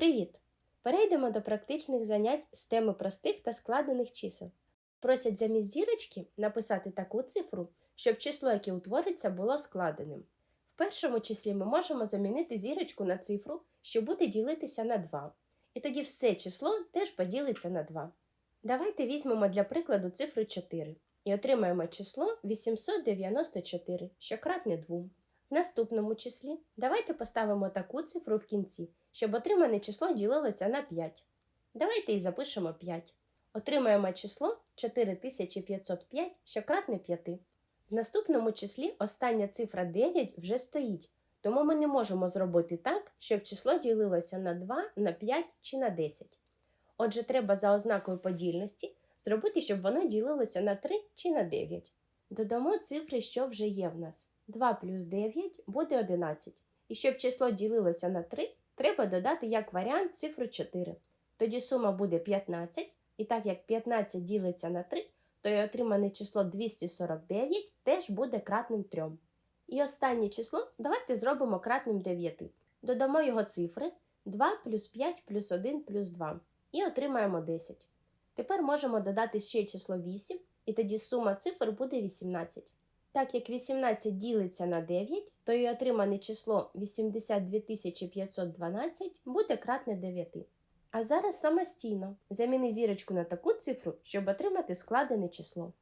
Привіт! Перейдемо до практичних занять з теми простих та складених чисел. Просять замість зірочки написати таку цифру, щоб число, яке утвориться, було складеним. В першому числі ми можемо замінити зірочку на цифру, що буде ділитися на 2. І тоді все число теж поділиться на 2. Давайте візьмемо для прикладу цифру 4 і отримаємо число 894, що кратне 2. В наступному числі давайте поставимо таку цифру в кінці, щоб отримане число ділилося на 5. Давайте і запишемо 5. Отримаємо число 4505, що кратне 5. В наступному числі остання цифра 9 вже стоїть, тому ми не можемо зробити так, щоб число ділилося на 2, на 5 чи на 10. Отже, треба за ознакою подільності зробити, щоб воно ділилося на 3 чи на 9. Додамо цифри, що вже є в нас. 2 плюс 9 буде 11. І щоб число ділилося на 3, треба додати як варіант цифру 4. Тоді сума буде 15, і так як 15 ділиться на 3, то і отримане число 249 теж буде кратним 3. І останнє число давайте зробимо кратним 9. Додамо його цифри 2 плюс 5 плюс 1 плюс 2 і отримаємо 10. Тепер можемо додати ще число 8, і тоді сума цифр буде 18. Так як 18 ділиться на 9, то і отримане число 82 512 буде кратне 9. А зараз самостійно заміни зірочку на таку цифру, щоб отримати складене число.